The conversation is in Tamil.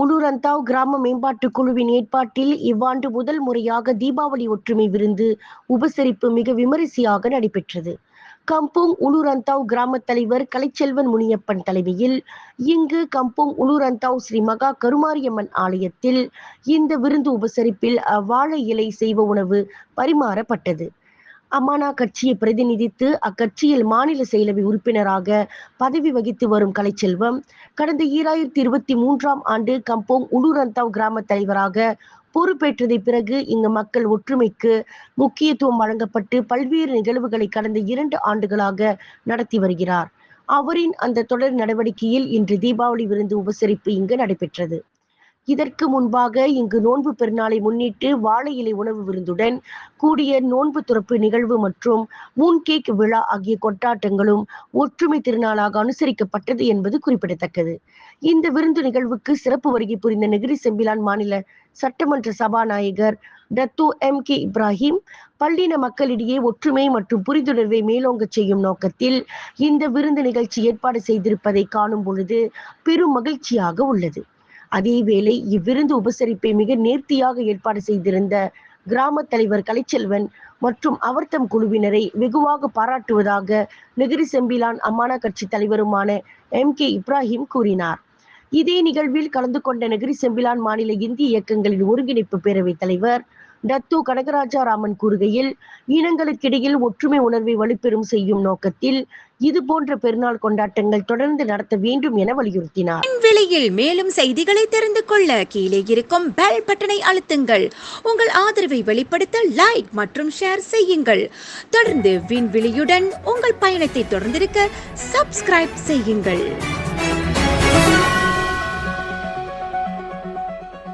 உலுரந்தாவ் கிராம மேம்பாட்டு குழுவின் ஏற்பாட்டில் இவ்வாண்டு முதல் முறையாக தீபாவளி ஒற்றுமை விருந்து உபசரிப்பு மிக விமரிசையாக நடைபெற்றது. கம்பூங் உலுரந்தாவ் கிராம தலைவர் கலைச்செல்வன் முனியப்பன் தலைமையில் இங்கு கம்பூங் உலுரந்தாவ் ஸ்ரீ மகா கருமாரியம்மன் ஆலயத்தில் இந்த விருந்து உபசரிப்பில் வாழை இலை செய்வ உணவு பரிமாறப்பட்டது. அமானா கட்சியை பிரதிநிதித்து அக்கட்சியில் மாநில செயலவை உறுப்பினராக பதவி வகித்து வரும் கலைச்செல்வம் கடந்த ஈராயிரத்தி இருபத்தி மூன்றாம் ஆண்டு கம்போங் உளுரந்தாவ் கிராம தலைவராக பொறுப்பேற்றதை பிறகு இங்கு மக்கள் ஒற்றுமைக்கு முக்கியத்துவம் வழங்கப்பட்டு பல்வேறு நிகழ்வுகளை கடந்த இரண்டு ஆண்டுகளாக நடத்தி வருகிறார். அவரின் அந்த தொடர் நடவடிக்கையில் இன்று தீபாவளி விருந்து உபசரிப்பு இங்கு நடைபெற்றது. இதற்கு முன்பாக இங்கு நோன்பு பெருநாளை முன்னிட்டு வாழை இலை உணவு விருந்துடன் கூடிய நோன்பு துறப்பு நிகழ்வு மற்றும் மூன் கேக் விழா ஆகிய கொண்டாட்டங்களும் ஒற்றுமை திருநாளாக அனுசரிக்கப்பட்டது என்பது குறிப்பிடத்தக்கது. இந்த விருந்து நிகழ்வுக்கு சிறப்பு வருகை புரிந்த நெகிரி செம்பிலான் மாநில சட்டமன்ற சபாநாயகர் டத்து எம் கே இப்ராஹிம் பள்ளின மக்களிடையே ஒற்றுமை மற்றும் புரிந்துணர்வை மேலோங்க செய்யும் நோக்கத்தில் இந்த விருந்து நிகழ்ச்சி ஏற்பாடு செய்திருப்பதை காணும் பொழுது பெரும் மகிழ்ச்சியாக உள்ளது. அதேவேளை இவ்விருந்து உபசரிப்பை மிக நேர்த்தியாக ஏற்பாடு செய்திருந்த கிராம தலைவர் கலைச்செல்வன் மற்றும் அவர்தம் குழுவினரை வெகுவாக பாராட்டுவதாக நெகிரி செம்பிலான் அம்மானா கட்சி தலைவருமான எம் கே இப்ராஹிம் கூறினார். இதே நிகழ்வில் கலந்து கொண்ட நெகிரி செம்பிலான் மாநில இந்திய இயக்கங்களின் ஒருங்கிணைப்பு பேரவைத் தலைவர் டத்து கனகராஜா ராமன் கூறுகையில் இனங்களுக்கிடையில் ஒற்றுமை உணர்வை வலுப்பெறும் செய்யும் நோக்கத்தில் இது போன்ற பெருநாள் கொண்டாட்டங்கள் தொடர்ந்து நடத்த வேண்டும் என வலியுறுத்தினார். விலையில் மேலும் செய்திகளை தெரிந்து கொள்ள கீழே இருக்கும் பெல் பட்டனை அழுத்துங்கள். உங்கள் ஆதரவை வெளிப்படுத்த லைக் மற்றும் ஷேர் செய்யுங்கள். தொடர்ந்து விண்வெளியுடன் உங்கள் பயணத்தை தொடர்ந்திருக்க சப்ஸ்கிரைப் செய்யுங்கள்.